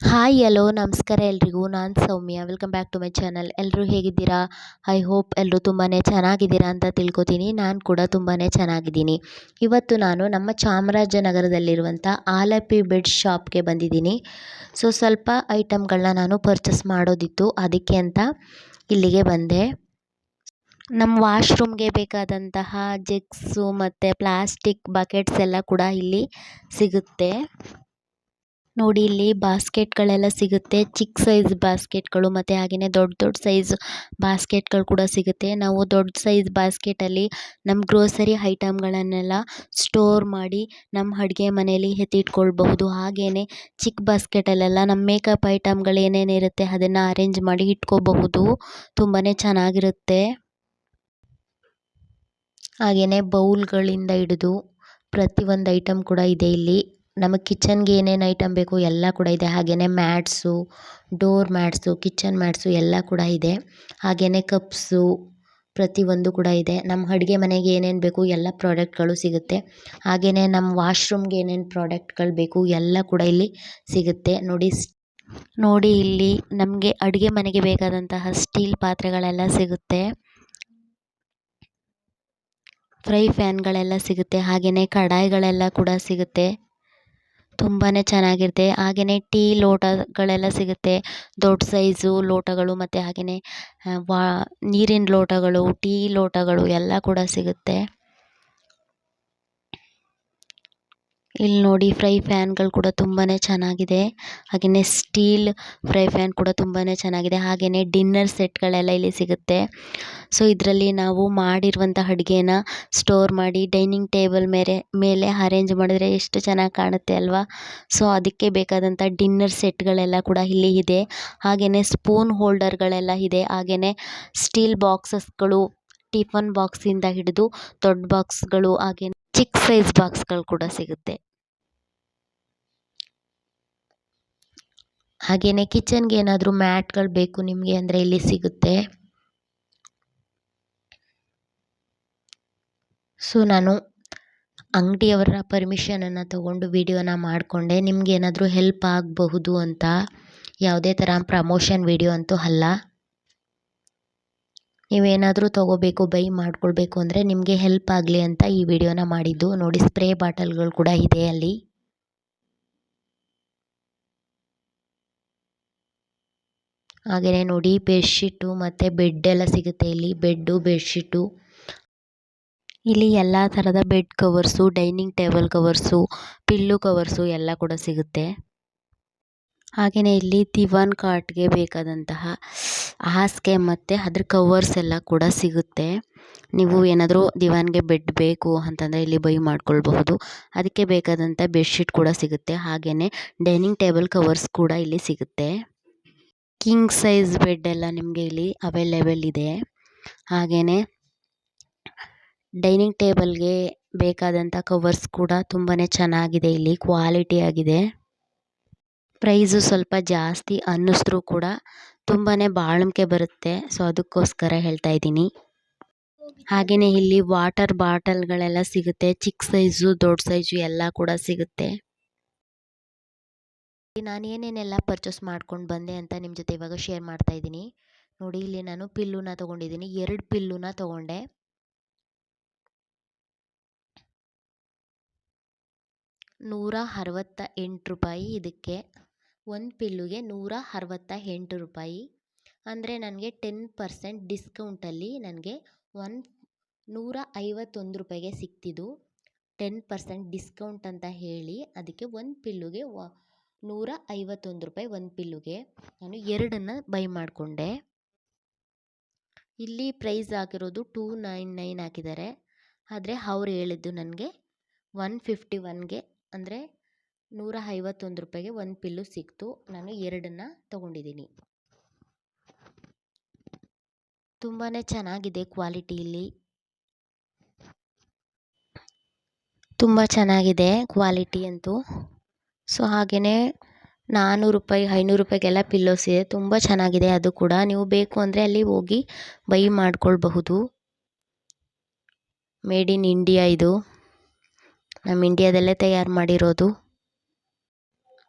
Hi hello ನಮಸ್ಕಾರ ಎಲ್ರಿಗೂ. ನಾನು Soumya. Welcome back to my channel ಎಲ್ಲರೂ ಹೇಗಿದ್ದೀರಾ? ಐ ಹೋಪ್ ಎಲ್ಲರೂ ತುಂಬಾ ಚೆನ್ನಾಗಿದ್ದೀರಾ ಅಂತ ತಿಳ್ಕೊತೀನಿ. ನಾನು ಕೂಡ ತುಂಬಾ ಚೆನ್ನಾಗಿದ್ದೀನಿ. ಇವತ್ತು ನಾನು ನಮ್ಮ ಚಾಮರಾಜನಗರದಲ್ಲಿರುವಂಥ ಆಲಪಿ ಬೆಡ್ ಶಾಪ್ಗೆ ಬಂದಿದ್ದೀನಿ. ಸೊ ಸ್ವಲ್ಪ ಐಟಮ್ಗಳನ್ನ ನಾನು ಪರ್ಚೇಸ್ ಮಾಡೋದಿತ್ತು. ಅದಕ್ಕೆ ಅಂತ ಇಲ್ಲಿಗೆ ಬಂದೆ. ನಮ್ಮ ವಾಶ್ರೂಮ್ಗೆ ಬೇಕಾದಂತಹ ಜೆಗ್ಸು ಮತ್ತು ಪ್ಲಾಸ್ಟಿಕ್ ಬಕೆಟ್ಸ್ ಎಲ್ಲ ಕೂಡ ಇಲ್ಲಿ ಸಿಗುತ್ತೆ. ನೋಡಿ ಇಲ್ಲಿ ಬಾಸ್ಕೆಟ್ಗಳೆಲ್ಲ ಸಿಗುತ್ತೆ. ಚಿಕ್ಕ ಸೈಜ್ ಬಾಸ್ಕೆಟ್ಗಳು ಮತ್ತೆ ಹಾಗೆಯೇ ದೊಡ್ಡ ದೊಡ್ಡ ಸೈಜ್ ಬಾಸ್ಕೆಟ್ಗಳು ಕೂಡ ಸಿಗುತ್ತೆ. ನಾವು ದೊಡ್ಡ ಸೈಜ್ ಬಾಸ್ಕೆಟಲ್ಲಿ ನಮ್ಮ ಗ್ರೋಸರಿ ಐಟಮ್ಗಳನ್ನೆಲ್ಲ ಸ್ಟೋರ್ ಮಾಡಿ ನಮ್ಮ ಅಡುಗೆ ಮನೆಯಲ್ಲಿ ಎತ್ತಿಟ್ಕೊಳ್ಬಹುದು. ಹಾಗೆಯೇ ಚಿಕ್ಕ ಬಾಸ್ಕೆಟಲ್ಲೆಲ್ಲ ನಮ್ಮ ಮೇಕಪ್ ಐಟಮ್ಗಳು ಏನೇನಿರುತ್ತೆ ಅದನ್ನ ಅರೇಂಜ್ ಮಾಡಿ ಇಟ್ಕೋಬಹುದು. ತುಂಬಾನೇ ಚೆನ್ನಾಗಿರುತ್ತೆ. ಹಾಗೆಯೇ ಬೌಲ್ಗಳಿಂದ ಹಿಡಿದು ಪ್ರತಿಯೊಂದು ಐಟಮ್ ಕೂಡ ಇದೆ ಇಲ್ಲಿ. ನಮಗೆ ಕಿಚನ್ಗೆ ಏನೇನು ಐಟಮ್ ಬೇಕು ಎಲ್ಲ ಕೂಡ ಇದೆ. ಹಾಗೆಯೇ mats door mats kitchen mats ಎಲ್ಲ ಕೂಡ ಇದೆ. ಹಾಗೆಯೇ ಕಪ್ಸು ಪ್ರತಿಯೊಂದು ಕೂಡ ಇದೆ. ನಮ್ಮ ಅಡುಗೆ ಮನೆಗೆ ಏನೇನು ಬೇಕು ಎಲ್ಲ ಪ್ರಾಡಕ್ಟ್ಗಳು ಸಿಗುತ್ತೆ. ಹಾಗೆಯೇ ನಮ್ಮ ವಾಶ್ರೂಮ್ಗೆ ಏನೇನು ಪ್ರಾಡಕ್ಟ್ಗಳು ಬೇಕು ಎಲ್ಲ ಕೂಡ ಇಲ್ಲಿ ಸಿಗುತ್ತೆ. ನೋಡಿ ನೋಡಿ ಇಲ್ಲಿ ನಮಗೆ ಅಡುಗೆ ಮನೆಗೆ ಬೇಕಾದಂತಹ ಸ್ಟೀಲ್ ಪಾತ್ರೆಗಳೆಲ್ಲ ಸಿಗುತ್ತೆ. ಫ್ರೈ ಫ್ಯಾನ್ಗಳೆಲ್ಲ ಸಿಗುತ್ತೆ. ಹಾಗೆಯೇ ಕಡಾಯಿಗಳೆಲ್ಲ ಕೂಡ ಸಿಗುತ್ತೆ. ತುಂಬಾ ಚೆನ್ನಾಗಿರುತ್ತೆ. ಹಾಗೆಯೇ ಟೀ ಲೋಟಗಳೆಲ್ಲ ಸಿಗುತ್ತೆ. ದೊಡ್ಡ ಸೈಜು ಲೋಟಗಳು ಮತ್ತು ಹಾಗೆಯೇ ವಾ, ನೀರಿನ ಲೋಟಗಳು, ಟೀ ಲೋಟಗಳು ಎಲ್ಲ ಕೂಡ ಸಿಗುತ್ತೆ. ಇಲ್ಲಿ ನೋಡಿ ಫ್ರೈ ಫ್ಯಾನ್ಗಳು ಕೂಡ ತುಂಬಾನೇ ಚೆನ್ನಾಗಿದೆ. ಹಾಗೇನೇ ಸ್ಟೀಲ್ ಫ್ರೈ ಪ್ಯಾನ್ ಕೂಡ ತುಂಬಾನೇ ಚೆನ್ನಾಗಿದೆ. ಹಾಗೇನೇ ಡಿನ್ನರ್ ಸೆಟ್ಗಳೆಲ್ಲ ಇಲ್ಲಿ ಸಿಗುತ್ತೆ. ಸೊ, ಇದರಲ್ಲಿ ನಾವು ಮಾಡಿರುವಂತಹ ಅಡುಗೆನ ಸ್ಟೋರ್ ಮಾಡಿ ಡೈನಿಂಗ್ ಟೇಬಲ್ ಮೇಲೆ ಮೇಲೆ ಅರೇಂಜ್ ಮಾಡಿದ್ರೆ ಎಷ್ಟು ಚೆನ್ನಾಗಿ ಕಾಣುತ್ತೆ ಅಲ್ವಾ? ಸೊ, ಅದಕ್ಕೆ ಬೇಕಾದಂಥ ಡಿನ್ನರ್ ಸೆಟ್ಗಳೆಲ್ಲ ಕೂಡ ಇಲ್ಲಿ ಇದೆ. ಹಾಗೆಯೇ ಸ್ಪೂನ್ ಹೋಲ್ಡರ್ಗಳೆಲ್ಲ ಇದೆ. ಹಾಗೆಯೇ ಸ್ಟೀಲ್ ಬಾಕ್ಸಸ್ಗಳು ಟಿಫನ್ ಬಾಕ್ಸಿಂದ ಹಿಡಿದು ದೊಡ್ಡ ಬಾಕ್ಸ್ಗಳು ಹಾಗೆ ಚಿಕ್ಕ ಸೈಜ್ ಬಾಕ್ಸ್ಗಳು ಕೂಡ ಸಿಗುತ್ತೆ. ಹಾಗೆಯೇ ಕಿಚನ್ಗೆ ಏನಾದರೂ ಮ್ಯಾಟ್ಗಳು ಬೇಕು ನಿಮಗೆ ಅಂದರೆ ಇಲ್ಲಿ ಸಿಗುತ್ತೆ. ಸೊ ನಾನು ಅಂಗಡಿಯವರ ಪರ್ಮಿಷನನ್ನು ತಗೊಂಡು ವಿಡಿಯೋನ ಮಾಡಿಕೊಂಡೆ. ನಿಮ್ಗೆ ಏನಾದರೂ ಹೆಲ್ಪ್ ಆಗಬಹುದು ಅಂತ. ಯಾವುದೇ ಥರ ಪ್ರಮೋಷನ್ ವಿಡಿಯೋ ಅಂತೂ ಅಲ್ಲ. ನೀವೇನಾದರೂ ತೊಗೋಬೇಕು ಬೈ ಮಾಡ್ಕೊಳ್ಬೇಕು ಅಂದರೆ ನಿಮಗೆ ಹೆಲ್ಪ್ ಆಗಲಿ ಅಂತ ಈ ವಿಡಿಯೋನ ಮಾಡಿದ್ದು. ನೋಡಿ ಸ್ಪ್ರೇ ಬಾಟಲ್ಗಳು ಕೂಡ ಇದೆ ಅಲ್ಲಿ. ಹಾಗೆಯೇ ನೋಡಿ ಬೆಡ್ಶೀಟು ಮತ್ತು ಬೆಡ್ ಎಲ್ಲ ಸಿಗುತ್ತೆ ಇಲ್ಲಿ, ಬೆಡ್ಡು, ಬೆಡ್ಶೀಟು. ಇಲ್ಲಿ ಎಲ್ಲ ಥರದ bed covers, dining table covers, pillow covers ಎಲ್ಲ ಕೂಡ ಸಿಗುತ್ತೆ. ಹಾಗೆಯೇ ಇಲ್ಲಿ ದಿವಾನ್ ಕಾಟ್ಗೆ ಬೇಕಾದಂತಹ ಹಾಸಿಗೆ ಮತ್ತು ಅದ್ರ ಕವರ್ಸ್ ಎಲ್ಲ ಕೂಡ ಸಿಗುತ್ತೆ. ನೀವು ಏನಾದರೂ ದಿವಾನ್ಗೆ ಬೆಡ್ ಬೇಕು ಅಂತಂದರೆ ಇಲ್ಲಿ ಬೈ ಮಾಡ್ಕೊಳ್ಬಹುದು. ಅದಕ್ಕೆ ಬೇಕಾದಂಥ ಬೆಡ್ಶೀಟ್ ಕೂಡ ಸಿಗುತ್ತೆ. ಹಾಗೆಯೇ ಡೈನಿಂಗ್ ಟೇಬಲ್ ಕವರ್ಸ್ ಕೂಡ ಇಲ್ಲಿ ಸಿಗುತ್ತೆ. ಕಿಂಗ್ ಬೆಡ್ ಎಲ್ಲ ನಿಮಗೆ ಇಲ್ಲಿ ಅವೈಲೇಬಲ್ ಇದೆ. ಹಾಗೆಯೇ ಡೈನಿಂಗ್ ಟೇಬಲ್ಗೆ ಬೇಕಾದಂಥ ಕವರ್ಸ್ ಕೂಡ ತುಂಬಾ ಚೆನ್ನಾಗಿದೆ ಇಲ್ಲಿ ಕ್ವಾಲಿಟಿ ಆಗಿದೆ. ಪ್ರೈಸು ಸ್ವಲ್ಪ ಜಾಸ್ತಿ ಅನ್ನಿಸಿದ್ರೂ ಕೂಡ ತುಂಬಾ ಬಾಳಿಕೆ ಬರುತ್ತೆ. ಸೊ ಅದಕ್ಕೋಸ್ಕರ ಹೇಳ್ತಾ ಇದ್ದೀನಿ. ಹಾಗೆಯೇ ಇಲ್ಲಿ ವಾಟರ್ ಬಾಟಲ್ಗಳೆಲ್ಲ ಸಿಗುತ್ತೆ ಚಿಕ್ಕ ಸೈಜು ದೊಡ್ಡ ಸೈಜು ಎಲ್ಲ ಕೂಡ ಸಿಗುತ್ತೆ. ನಾನು ಏನೇನೆಲ್ಲ ಪರ್ಚೇಸ್ ಮಾಡ್ಕೊಂಡು ಬಂದೆ ಅಂತ ನಿಮ್ಮ ಜೊತೆ ಇವಾಗ ಶೇರ್ ಮಾಡ್ತಾ ಇದ್ದೀನಿ. ನೋಡಿ, ಇಲ್ಲಿ ನಾನು ಪಿಲ್ಲುನ ತೊಗೊಂಡಿದ್ದೀನಿ. ಎರಡು ಪಿಲ್ಲುನ ತೊಗೊಂಡೆ. ನೂರ ಅರವತ್ತ ಎಂಟು ರೂಪಾಯಿ ಇದಕ್ಕೆ. ಒಂದು ಪಿಲ್ಲುಗೆ ನೂರ ಅರವತ್ತ ಎಂಟು ರೂಪಾಯಿ. ಅಂದರೆ ನನಗೆ ಟೆನ್ ಪರ್ಸೆಂಟ್ ಡಿಸ್ಕೌಂಟಲ್ಲಿ ನನಗೆ ಒನ್ ನೂರ ಐವತ್ತೊಂದು ರೂಪಾಯಿಗೆ ಸಿಕ್ತಿದ್ದು ಟೆನ್ ಪರ್ಸೆಂಟ್ ಡಿಸ್ಕೌಂಟ್ ಅಂತ ಹೇಳಿ, ಅದಕ್ಕೆ ಒಂದು ಪಿಲ್ಲುಗೆ ವ ನೂರ ಐವತ್ತೊಂದು ರೂಪಾಯಿ ಒಂದು ಪಿಲ್ಲುಗೆ ನಾನು ಎರಡನ್ನು ಬೈ ಮಾಡಿಕೊಂಡೆ. ಇಲ್ಲಿ ಪ್ರೈಸ್ ಆಗಿರೋದು ಟೂ ನೈನ್ ನೈನ್ ಹಾಕಿದ್ದಾರೆ. ಆದರೆ ಅವ್ರು ಹೇಳಿದ್ದು ನನಗೆ ಒನ್ ಫಿಫ್ಟಿ ಒನ್ಗೆ ಅಂದರೆ ನೂರ ಐವತ್ತೊಂದು ರೂಪಾಯಿಗೆ ಒಂದು ಪಿಲ್ಲು ಸಿಕ್ತು. ನಾನು ಎರಡನ್ನು ತೊಗೊಂಡಿದ್ದೀನಿ. ತುಂಬಾ ಚೆನ್ನಾಗಿದೆ ಕ್ವಾಲಿಟಿ ಇಲ್ಲಿ. ತುಂಬ ಚೆನ್ನಾಗಿದೆ ಕ್ವಾಲಿಟಿ ಅಂತೂ. ಸೊ ಹಾಗೆಯೇ ನಾನ್ನೂರು ರೂಪಾಯಿ, ಐನೂರು ರೂಪಾಯಿಗೆಲ್ಲ ಪಿಲ್ಲೋಸ್ ಇದೆ. ತುಂಬ ಚೆನ್ನಾಗಿದೆ ಅದು ಕೂಡ. ನೀವು ಬೇಕು ಅಂದರೆ ಅಲ್ಲಿ ಹೋಗಿ ಬೈ ಮಾಡ್ಕೊಳ್ಬಹುದು. ಮೇಡ್ ಇನ್ ಇಂಡಿಯಾ ಇದು. ನಮ್ಮ ಇಂಡಿಯಾದಲ್ಲೇ ತಯಾರು ಮಾಡಿರೋದು.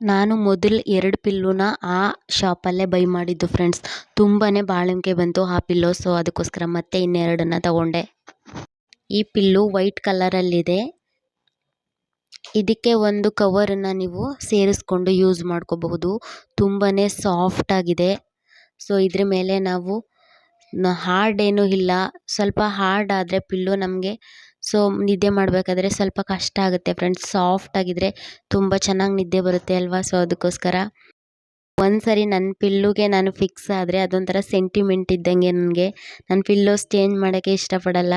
ನಾನು ಮೊದಲು ಎರಡು ಪಿಲ್ಲುನ ಆ ಶಾಪಲ್ಲೇ ಬೈ ಮಾಡಿದ್ದು ಫ್ರೆಂಡ್ಸ್ ತುಂಬಾ ಬಾಳಿಕೆ ಬಂತು ಆ ಪಿಲ್ಲೋ ಸೊ ಅದಕ್ಕೋಸ್ಕರ ಮತ್ತೆ ಇನ್ನೆರಡನ್ನು ತಗೊಂಡೆ. ಈ ಪಿಲ್ಲು ವೈಟ್ ಕಲರಲ್ಲಿದೆ ಇದಕ್ಕೆ ಒಂದು ಕವರನ್ನು ನೀವು ಸೇರಿಸ್ಕೊಂಡು ಯೂಸ್ ಮಾಡ್ಕೋಬಹುದು. ತುಂಬಾ ಸಾಫ್ಟ್ ಆಗಿದೆ. ಸೊ ಇದ್ರ ಮೇಲೆ ನಾವು ಹಾರ್ಡ್ ಏನೂ ಇಲ್ಲ. ಸ್ವಲ್ಪ ಹಾರ್ಡ್ ಆದರೆ ಪಿಲ್ಲು ನಮಗೆ ಸೊ ನಿದ್ದೆ ಮಾಡಬೇಕಾದ್ರೆ ಸ್ವಲ್ಪ ಕಷ್ಟ ಆಗುತ್ತೆ ಫ್ರೆಂಡ್ಸ್ ಸಾಫ್ಟ್ ಆಗಿದ್ರೆ ತುಂಬ ಚೆನ್ನಾಗಿ ನಿದ್ದೆ ಬರುತ್ತೆ ಅಲ್ವಾ? ಸೊ ಅದಕ್ಕೋಸ್ಕರ ಒಂದು ಸರಿ ನನ್ನ ಪಿಲ್ಲುಗೆ ನಾನು ಫಿಕ್ಸ್ ಆದರೆ ಅದೊಂಥರ ಸೆಂಟಿಮೆಂಟ್ ಇದ್ದಂಗೆ ನನಗೆ. ನನ್ನ ಪಿಲ್ಲೋಸ್ ಚೇಂಜ್ ಮಾಡೋಕ್ಕೆ ಇಷ್ಟಪಡಲ್ಲ.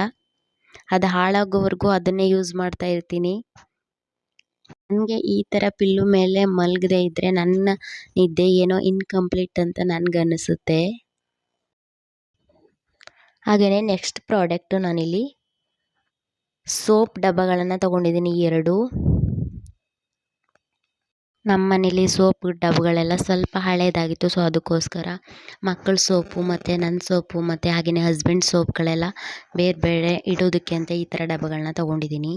ಅದು ಹಾಳಾಗೋವರೆಗೂ ಅದನ್ನೇ ಯೂಸ್ ಮಾಡ್ತಾ ಇರ್ತೀನಿ. ನನಗೆ ಈ ಥರ ಪಿಲ್ಲು ಮೇಲೆ ಮಲಗದೇ ಇದ್ದರೆ ನನ್ನ ನಿದ್ದೆ ಏನೋ ಇನ್ಕಂಪ್ಲೀಟ್ ಅಂತ ನನಗನ್ನಿಸುತ್ತೆ. ಹಾಗೆಯೇ ನೆಕ್ಸ್ಟ್ ಪ್ರಾಡಕ್ಟು ನಾನಿಲ್ಲಿ ಸೋಪ್ ಡಬ್ಬಗಳನ್ನು ತೊಗೊಂಡಿದ್ದೀನಿ ಎರಡು. ನಮ್ಮ ಮನೇಲಿ ಸೋಪ್ ಡಬ್ಬಗಳೆಲ್ಲ ಸ್ವಲ್ಪ ಹಳೇದಾಗಿತ್ತು ಸೊ ಅದಕ್ಕೋಸ್ಕರ ಮಕ್ಕಳ ಸೋಪು ಮತ್ತು ನನ್ನ ಸೋಪು ಮತ್ತು ಹಾಗೆಯೇ ಹಸ್ಬೆಂಡ್ ಸೋಪ್ಗಳೆಲ್ಲ ಬೇರೆ ಬೇರೆ ಇಡೋದಕ್ಕೆ ಅಂತ ಈ ಥರ ಡಬ್ಬಗಳನ್ನ ತೊಗೊಂಡಿದ್ದೀನಿ.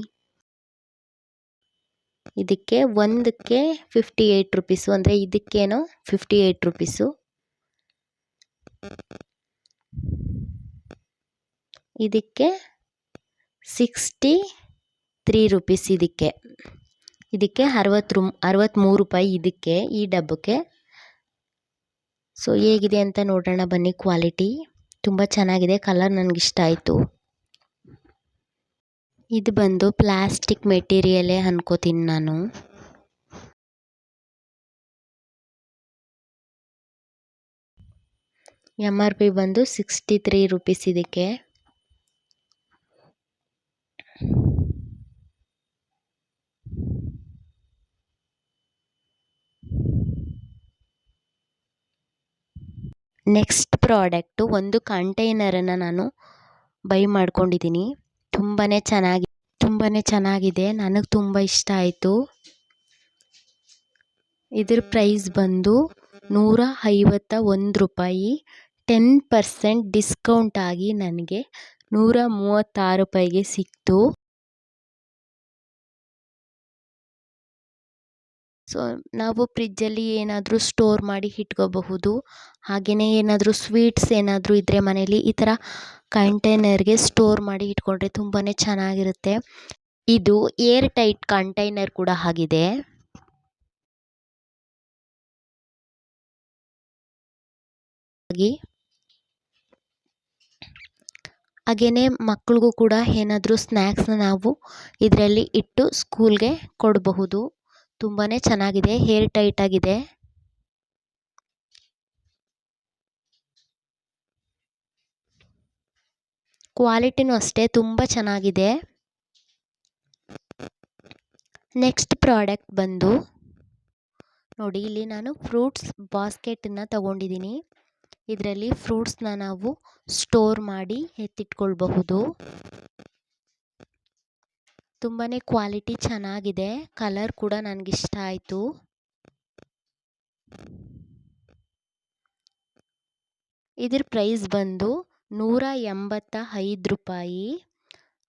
ಇದಕ್ಕೆ ಒಂದಕ್ಕೆ ಫಿಫ್ಟಿ ಏಯ್ಟ್ ರುಪೀಸು ಅಂದರೆ ಇದಕ್ಕೇನೋ ಫಿಫ್ಟಿ ಏಯ್ಟ್ ರುಪೀಸು ಇದಕ್ಕೆ ಸಿಕ್ಸ್ಟಿ ತ್ರೀ ರುಪೀಸ್ ಇದಕ್ಕೆ. ಇದಕ್ಕೆ ಅರವತ್ತು ರು ಅರವತ್ತ್ಮೂರು ರೂಪಾಯಿ ಇದಕ್ಕೆ ಈ ಡಬ್ಬಕ್ಕೆ. ಸೊ ಹೇಗಿದೆ ಅಂತ ನೋಡೋಣ ಬನ್ನಿ ಕ್ವಾಲಿಟಿ ತುಂಬ ಚೆನ್ನಾಗಿದೆ ಕಲರ್ ನನಗಿಷ್ಟ ಆಯಿತು. ಇದು ಬಂದು ಪ್ಲಾಸ್ಟಿಕ್ ಮೆಟೀರಿಯಲ್ ಅನ್ಕೋತೀನಿ ನಾನು. ಎಂ ಆರ್ ಪಿ ಬಂದು ಸಿಕ್ಸ್ಟಿ ತ್ರೀ ರುಪೀಸ್ ಇದಕ್ಕೆ. ನೆಕ್ಸ್ಟ್ ಪ್ರಾಡಕ್ಟು ಒಂದು ಕಂಟೈನರನ್ನು ನಾನು ಬೈ ಮಾಡ್ಕೊಂಡಿದ್ದೀನಿ. ತುಂಬಾ ಚೆನ್ನಾಗಿ ತುಂಬಾ ಚೆನ್ನಾಗಿದೆ. ನನಗೆ ತುಂಬ ಇಷ್ಟ ಆಯಿತು. ಇದ್ರ ಪ್ರೈಸ್ ಬಂದು ನೂರ ಐವತ್ತ ಒಂದು ರೂಪಾಯಿ. ಟೆನ್ ಪರ್ಸೆಂಟ್ ಡಿಸ್ಕೌಂಟ್ ಆಗಿ ನನಗೆ ನೂರ ಮೂವತ್ತಾರು ರೂಪಾಯಿಗೆ ಸಿಕ್ತು. ಸೊ ನಾವು ಫ್ರಿಜ್ಜಲ್ಲಿ ಏನಾದರೂ ಸ್ಟೋರ್ ಮಾಡಿ ಇಟ್ಕೋಬಹುದು. ಹಾಗೆಯೇ ಏನಾದರೂ ಸ್ವೀಟ್ಸ್ ಏನಾದರೂ ಇದ್ದರೆ ಮನೇಲಿ ಈ ಥರ ಕಂಟೈನರ್ಗೆ ಸ್ಟೋರ್ ಮಾಡಿ ಇಟ್ಕೊಂಡ್ರೆ ತುಂಬಾ ಚೆನ್ನಾಗಿರುತ್ತೆ. ಇದು ಏರ್ ಟೈಟ್ ಕಂಟೈನರ್ ಕೂಡ ಆಗಿದೆ. ಹಾಗೆ ಹಾಗೆಯೇ ಮಕ್ಕಳಿಗೂ ಕೂಡ ಏನಾದರೂ ಸ್ನ್ಯಾಕ್ಸ್ನ ನಾವು ಇದರಲ್ಲಿ ಇಟ್ಟು ಸ್ಕೂಲ್ಗೆ ಕೊಡಬಹುದು. ತುಂಬಾ ಚೆನ್ನಾಗಿದೆ ಹೇರ್ ಟೈಟ್ ಆಗಿದೆ. ಕ್ವಾಲಿಟಿನೂ ಅಷ್ಟೇ, ತುಂಬ ಚೆನ್ನಾಗಿದೆ. ನೆಕ್ಸ್ಟ್ ಪ್ರಾಡಕ್ಟ್ ಬಂದು, ನೋಡಿ ಇಲ್ಲಿ ನಾನು ಫ್ರೂಟ್ಸ್ ಬಾಸ್ಕೆಟನ್ನು ತಗೊಂಡಿದ್ದೀನಿ. ಇದರಲ್ಲಿ ಫ್ರೂಟ್ಸ್ನ ನಾವು ಸ್ಟೋರ್ ಮಾಡಿ ಎತ್ತಿಟ್ಕೊಳ್ಬಹುದು. ತುಂಬಾ ಕ್ವಾಲಿಟಿ ಚೆನ್ನಾಗಿದೆ. ಕಲರ್ ಕೂಡ ನನಗಿಷ್ಟ ಆಯಿತು. ಇದ್ರ ಪ್ರೈಸ್ ಬಂದು ನೂರ ಎಂಬತ್ತ ಐದು ರೂಪಾಯಿ.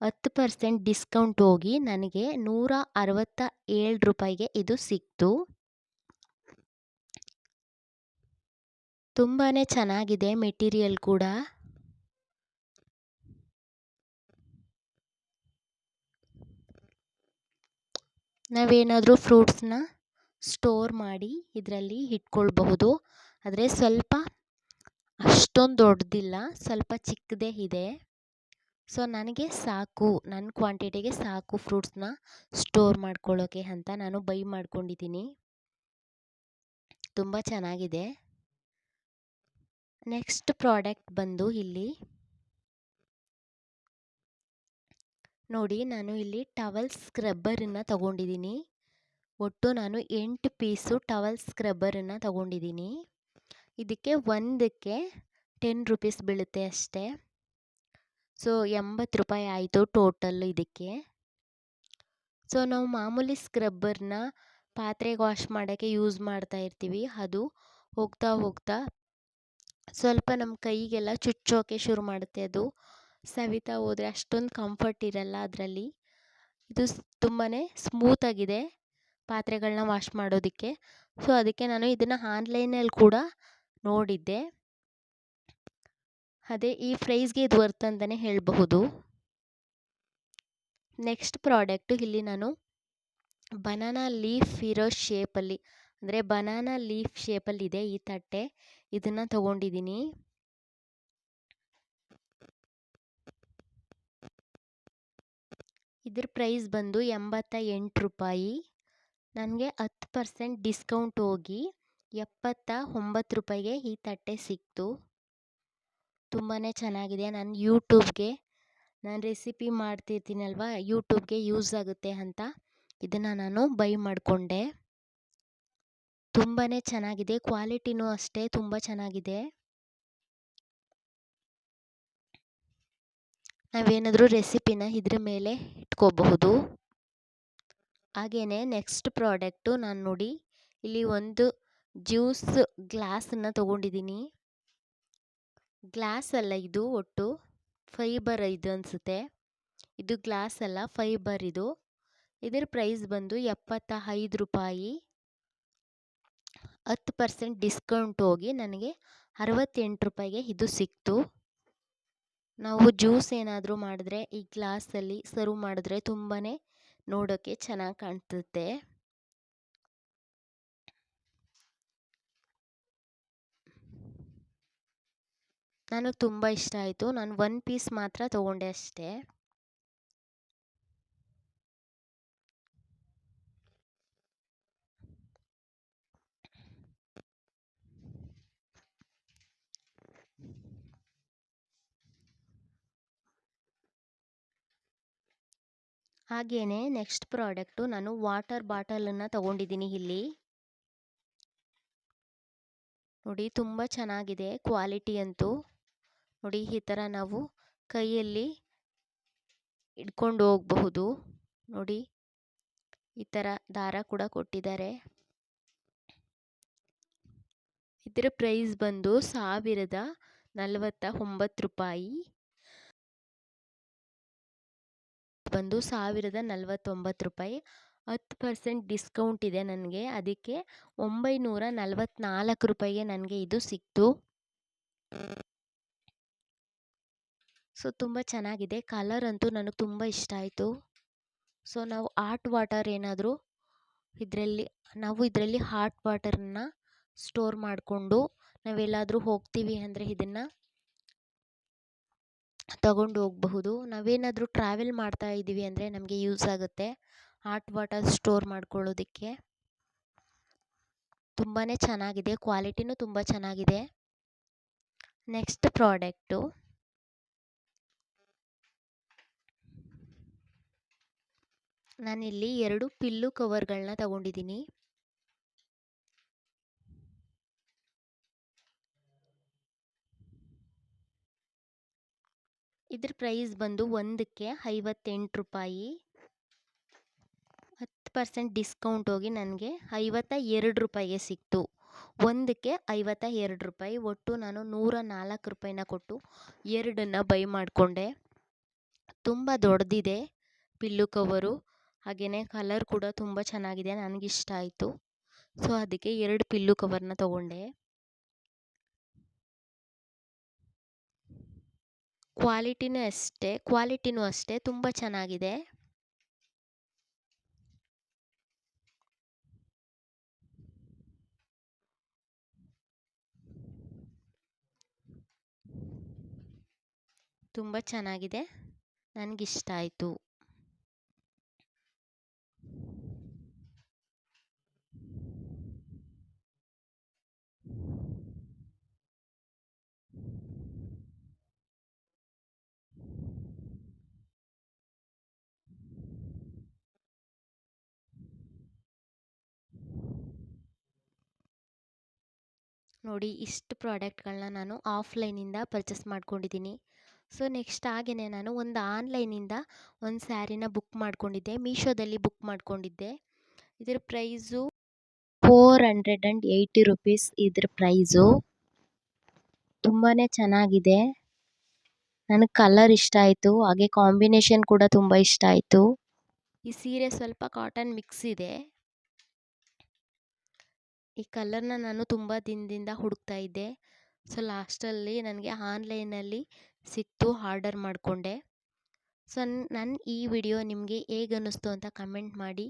ಹತ್ತು ಪರ್ಸೆಂಟ್ ಡಿಸ್ಕೌಂಟ್ ಹೋಗಿ ನನಗೆ ನೂರ ಅರವತ್ತ ಏಳು ರೂಪಾಯಿಗೆ ಇದು ಸಿಕ್ತು. ತುಂಬಾ ಚೆನ್ನಾಗಿದೆ ಮೆಟೀರಿಯಲ್ ಕೂಡ. ನಾವೇನಾದರೂ ಫ್ರೂಟ್ಸ್ನ ಸ್ಟೋರ್ ಮಾಡಿ ಇದರಲ್ಲಿ ಇಟ್ಕೊಳ್ಬಹುದು. ಆದರೆ ಸ್ವಲ್ಪ ಅಷ್ಟೊಂದು ದೊಡ್ಡದಿಲ್ಲ ಸ್ವಲ್ಪ ಚಿಕ್ಕದೇ ಇದೆ. ಸೊ ನನಗೆ ಸಾಕು ನನ್ನ ಕ್ವಾಂಟಿಟಿಗೆ ಸಾಕು ಫ್ರೂಟ್ಸ್ನ ಸ್ಟೋರ್ ಮಾಡ್ಕೊಳ್ಳೋಕ್ಕೆ ಅಂತ ನಾನು ಬೈ ಮಾಡ್ಕೊಂಡಿದ್ದೀನಿ. ತುಂಬ ಚೆನ್ನಾಗಿದೆ. ನೆಕ್ಸ್ಟ್ ಪ್ರಾಡಕ್ಟ್ ಬಂದು ಇಲ್ಲಿ ನೋಡಿ ನಾನು ಇಲ್ಲಿ ಟವಲ್ ಸ್ಕ್ರಬ್ಬರನ್ನು ತಗೊಂಡಿದ್ದೀನಿ. ಒಟ್ಟು ನಾನು ಎಂಟು ಪೀಸು ಟವಲ್ ಸ್ಕ್ರಬ್ಬರನ್ನು ತಗೊಂಡಿದ್ದೀನಿ. ಇದಕ್ಕೆ ಒಂದಕ್ಕೆ ಟೆನ್ ರುಪೀಸ್ ಬೀಳುತ್ತೆ ಅಷ್ಟೇ. ಸೊ ಎಂಬತ್ತು ರೂಪಾಯಿ ಆಯಿತು ಟೋಟಲ್ ಇದಕ್ಕೆ. ಸೊ ನಾವು ಮಾಮೂಲಿ ಸ್ಕ್ರಬ್ಬರ್ನ ಪಾತ್ರೆಗೆ ವಾಶ್ ಮಾಡೋಕ್ಕೆ ಯೂಸ್ ಮಾಡ್ತಾ ಇರ್ತೀವಿ. ಅದು ಹೋಗ್ತಾ ಹೋಗ್ತಾ ಸ್ವಲ್ಪ ನಮ್ಮ ಕೈಗೆಲ್ಲ ಚುಚ್ಚೋಕೆ ಶುರು ಮಾಡುತ್ತೆ ಅದು. ಸವಿತಾ ಹೋದರೆ ಅಷ್ಟೊಂದು ಕಂಫರ್ಟ್ ಇರಲ್ಲ ಅದರಲ್ಲಿ. ಇದು ತುಂಬಾ ಸ್ಮೂತಾಗಿದೆ ಪಾತ್ರೆಗಳನ್ನ ವಾಶ್ ಮಾಡೋದಕ್ಕೆ. ಸೊ ಅದಕ್ಕೆ ನಾನು ಇದನ್ನು ಆನ್ಲೈನಲ್ಲಿ ಕೂಡ ನೋಡಿದ್ದೆ. ಅದೇ ಈ ಪ್ರೈಸ್ಗೆ ಇದು ವರ್ತ್ ಅಂತಲೇ ಹೇಳಬಹುದು. ನೆಕ್ಸ್ಟ್ ಪ್ರಾಡಕ್ಟು ಇಲ್ಲಿ ನಾನು ಬನಾನಾ ಲೀಫ್ ಇರೋ ಶೇಪಲ್ಲಿ ಅಂದರೆ ಬನಾನಾ ಲೀಫ್ ಶೇಪಲ್ಲಿದೆ ಈ ತಟ್ಟೆ. ಇದನ್ನು ತಗೊಂಡಿದ್ದೀನಿ. ಇದ್ರ ಪ್ರೈಸ್ ಬಂದು ಎಂಬತ್ತ ಎಂಟು ರೂಪಾಯಿ. ನನಗೆ ಹತ್ತು ಪರ್ಸೆಂಟ್ ಡಿಸ್ಕೌಂಟ್ ಹೋಗಿ ಎಪ್ಪತ್ತ ಒಂಬತ್ತು ರೂಪಾಯಿಗೆ ಈ ತಟ್ಟೆ ಸಿಕ್ತು. ತುಂಬಾ ಚೆನ್ನಾಗಿದೆ. ನಾನು ಯೂಟ್ಯೂಬ್ಗೆ ನಾನು ರೆಸಿಪಿ ಮಾಡ್ತಿರ್ತೀನಲ್ವ ಯೂಟ್ಯೂಬ್ಗೆ ಯೂಸ್ ಆಗುತ್ತೆ ಅಂತ, ಇದನ್ನು ನಾನು ಬೈ ಮಾಡಿಕೊಂಡೆ. ತುಂಬಾ ಚೆನ್ನಾಗಿದೆ. ಕ್ವಾಲಿಟಿನೂ ಅಷ್ಟೇ, ತುಂಬ ಚೆನ್ನಾಗಿದೆ. ನಾವೇನಾದರೂ ರೆಸಿಪಿನ ಇದ್ರ ಮೇಲೆ ಇಟ್ಕೋಬಹುದು. ಹಾಗೆಯೇ ನೆಕ್ಸ್ಟ್ ಪ್ರಾಡಕ್ಟು ನಾನು ನೋಡಿ, ಇಲ್ಲಿ ಒಂದು ಜ್ಯೂಸ್ ಗ್ಲಾಸನ್ನು ತೊಗೊಂಡಿದ್ದೀನಿ. ಗ್ಲಾಸ್ ಅಲ್ಲ ಇದು, ಒಟ್ಟು ಫೈಬರ್ ಇದು ಅನಿಸುತ್ತೆ. ಇದು ಗ್ಲಾಸ್ ಅಲ್ಲ ಫೈಬರ್ ಇದು. ಇದರ ಪ್ರೈಸ್ ಬಂದು ಎಪ್ಪತ್ತ ಐದು ರೂಪಾಯಿ. ಹತ್ತು ಪರ್ಸೆಂಟ್ ಡಿಸ್ಕೌಂಟ್ ಹೋಗಿ ನನಗೆ ಅರವತ್ತೆಂಟು ರೂಪಾಯಿಗೆ ಇದು ಸಿಕ್ತು. ನಾವು ಜ್ಯೂಸ್ ಏನಾದರೂ ಮಾಡಿದ್ರೆ ಈ ಗ್ಲಾಸಲ್ಲಿ ಸರ್ವ್ ಮಾಡಿದ್ರೆ ತುಂಬಾ ನೋಡೋಕ್ಕೆ ಚೆನ್ನಾಗಿ ಕಾಣ್ತದೆ ನನಗೆ ತುಂಬ ಇಷ್ಟ ಆಯಿತು. ನಾನು ಒನ್ ಪೀಸ್ ಮಾತ್ರ ತೊಗೊಂಡೆ ಅಷ್ಟೇ. ಹಾಗೆಯೇ ನೆಕ್ಸ್ಟ್ ಪ್ರಾಡಕ್ಟು ನಾನು ವಾಟರ್ ಬಾಟಲನ್ನು ತಗೊಂಡಿದ್ದೀನಿ ಇಲ್ಲಿ. ನೋಡಿ ತುಂಬ ಚೆನ್ನಾಗಿದೆ ಕ್ವಾಲಿಟಿ ಅಂತೂ. ನೋಡಿ ಈ ಥರ ನಾವು ಕೈಯಲ್ಲಿ ಇಟ್ಕೊಂಡು ಹೋಗಬಹುದು. ನೋಡಿ ಈ ಥರ ದಾರ ಕೂಡ ಕೊಟ್ಟಿದ್ದಾರೆ. ಇದರ ಪ್ರೈಸ್ ಬಂದು ಸಾವಿರದ ನಲವತ್ತ ಒಂಬತ್ತು ರೂಪಾಯಿ. ಬಂದು ಸಾವಿರದ ನಲವತ್ತೊಂಬತ್ತು ರೂಪಾಯಿ. ಹತ್ತು ಪರ್ಸೆಂಟ್ ಡಿಸ್ಕೌಂಟ್ ಇದೆ ನನಗೆ. ಅದಕ್ಕೆ ಒಂಬೈನೂರ ನಲವತ್ತ್ನಾಲ್ಕು ರೂಪಾಯಿಗೆ ನನಗೆ ಇದು ಸಿಕ್ತು. ಸೊ, ತುಂಬ ಚೆನ್ನಾಗಿದೆ. ಕಲರ್ ಅಂತೂ ನನಗೆ ತುಂಬ ಇಷ್ಟ ಆಯಿತು. ಸೊ, ನಾವು ಹಾಟ್ ವಾಟರ್ ಏನಾದರೂ ಇದರಲ್ಲಿ, ನಾವು ಇದರಲ್ಲಿ ಹಾಟ್ ವಾಟರನ್ನ ಸ್ಟೋರ್ ಮಾಡಿಕೊಂಡು ನಾವೆಲ್ಲಾದರೂ ಹೋಗ್ತೀವಿ ಅಂದರೆ ಇದನ್ನು ತಗೊಂಡು ಹೋಗಬಹುದು. ನಾವೇನಾದರೂ ಟ್ರಾವೆಲ್ ಮಾಡ್ತಾ ಇದ್ದೀವಿ ಅಂದರೆ ನಮಗೆ ಯೂಸ್ ಆಗುತ್ತೆ. ಹಾಟ್ ವಾಟರ್ ಸ್ಟೋರ್ ಮಾಡ್ಕೊಳ್ಳೋದಕ್ಕೆ. ತುಂಬಾ ಚೆನ್ನಾಗಿದೆ. ಕ್ವಾಲಿಟಿನೂ ತುಂಬ ಚೆನ್ನಾಗಿದೆ. ನೆಕ್ಸ್ಟ್ ಪ್ರಾಡಕ್ಟು ನಾನಿಲ್ಲಿ ಎರಡು ಪಿಲ್ಲು ಕವರ್ಗಳನ್ನ ತಗೊಂಡಿದ್ದೀನಿ. ಇದ್ರ ಪ್ರೈಸ್ ಬಂದು ಒಂದಕ್ಕೆ ಐವತ್ತೆಂಟು ರೂಪಾಯಿ. ಹತ್ತು ಪರ್ಸೆಂಟ್ ಡಿಸ್ಕೌಂಟ್ ಹೋಗಿ ನನಗೆ ಐವತ್ತ ಎರಡು ರೂಪಾಯಿಗೆ ಸಿಕ್ತು. ಒಂದಕ್ಕೆ ಐವತ್ತ ಎರಡು ರೂಪಾಯಿ. ಒಟ್ಟು ನಾನು ನೂರ ನಾಲ್ಕು ರೂಪಾಯಿನ ಕೊಟ್ಟು ಎರಡನ್ನು ಬೈ ಮಾಡಿಕೊಂಡೆ. ತುಂಬ ದೊಡ್ಡದಿದೆ ಪಿಲ್ಲು ಕವರು ಹಾಗೆಯೇ ಕಲರ್ ಕೂಡ ತುಂಬ ಚೆನ್ನಾಗಿದೆ. ನನಗಿಷ್ಟ ಆಯಿತು. ಸೊ ಅದಕ್ಕೆ ಎರಡು ಪಿಲ್ಲು ಕವರ್ನ ತಗೊಂಡೆ. ಕ್ವಾಲಿಟಿನೂ ಅಷ್ಟೇ ಕ್ವಾಲಿಟಿನೂ ಅಷ್ಟೇ ತುಂಬ ಚೆನ್ನಾಗಿದೆ. ತುಂಬ ಚೆನ್ನಾಗಿದೆ. ನನಗಿಷ್ಟ ಆಯಿತು. ನೋಡಿ ಇಷ್ಟು ಪ್ರಾಡಕ್ಟ್ಗಳನ್ನ ನಾನು ಆಫ್ಲೈನಿಂದ ಪರ್ಚೇಸ್ ಮಾಡ್ಕೊಂಡಿದ್ದೀನಿ. ಸೊ, ನೆಕ್ಸ್ಟ್ ಹಾಗೆಯೇ ನಾನು ಒಂದು ಆನ್ಲೈನಿಂದ ಒಂದು ಸ್ಯಾರಿನ ಬುಕ್ ಮಾಡ್ಕೊಂಡಿದ್ದೆ. ಮೀಶೋದಲ್ಲಿ ಬುಕ್ ಮಾಡ್ಕೊಂಡಿದ್ದೆ. ಇದರ price four hundred and eighty rupees ಇದ್ರ ಪ್ರೈಸು. ತುಂಬಾ ಚೆನ್ನಾಗಿದೆ. ನನಗೆ ಕಲರ್ ಇಷ್ಟ ಆಯಿತು. ಹಾಗೆ ಕಾಂಬಿನೇಷನ್ ಕೂಡ ತುಂಬ ಇಷ್ಟ ಆಯಿತು. ಈ ಸೀರೆ ಸ್ವಲ್ಪ ಕಾಟನ್ ಮಿಕ್ಸ್ ಇದೆ. ಈ ಕಲರ್ನ ನಾನು ತುಂಬ ದಿನದಿಂದ ಹುಡುಕ್ತಾ ಇದ್ದೆ. ಸೊ, ಲಾಸ್ಟಲ್ಲಿ ನನಗೆ ಆನ್ಲೈನಲ್ಲಿ ಸಿಕ್ತು ಆರ್ಡರ್ ಮಾಡಿಕೊಂಡೆ. ಸೊ ನನ್ನ ಈ ವಿಡಿಯೋ ನಿಮಗೆ ಹೇಗೆ ಅನ್ನಿಸ್ತು ಅಂತ ಕಮೆಂಟ್ ಮಾಡಿ.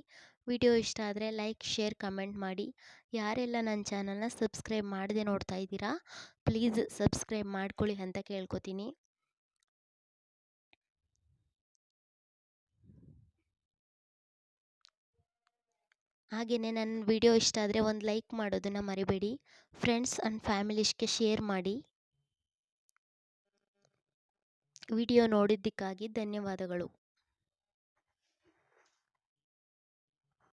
ವಿಡಿಯೋ ಇಷ್ಟ ಆದರೆ ಲೈಕ್, ಶೇರ್, ಕಮೆಂಟ್ ಮಾಡಿ. ಯಾರೆಲ್ಲ ನನ್ನ ಚಾನಲ್ನ ಸಬ್ಸ್ಕ್ರೈಬ್ ಮಾಡದೆ ನೋಡ್ತಾ ಇದ್ದೀರಾ, ಪ್ಲೀಸ್ ಸಬ್ಸ್ಕ್ರೈಬ್ ಮಾಡ್ಕೊಳ್ಳಿ ಅಂತ ಕೇಳ್ಕೊತೀನಿ. ಹಾಗೆಯೇ ನನ್ನ ವಿಡಿಯೋ ಇಷ್ಟ ಆದರೆ ಒಂದು ಲೈಕ್ ಮಾಡೋದನ್ನು ಮರಿಬೇಡಿ. ಫ್ರೆಂಡ್ಸ್ ಆ್ಯಂಡ್ ಫ್ಯಾಮಿಲೀಸ್ಗೆ ಶೇರ್ ಮಾಡಿ. ವಿಡಿಯೋ ನೋಡಿದ್ದಕ್ಕಾಗಿ ಧನ್ಯವಾದಗಳು.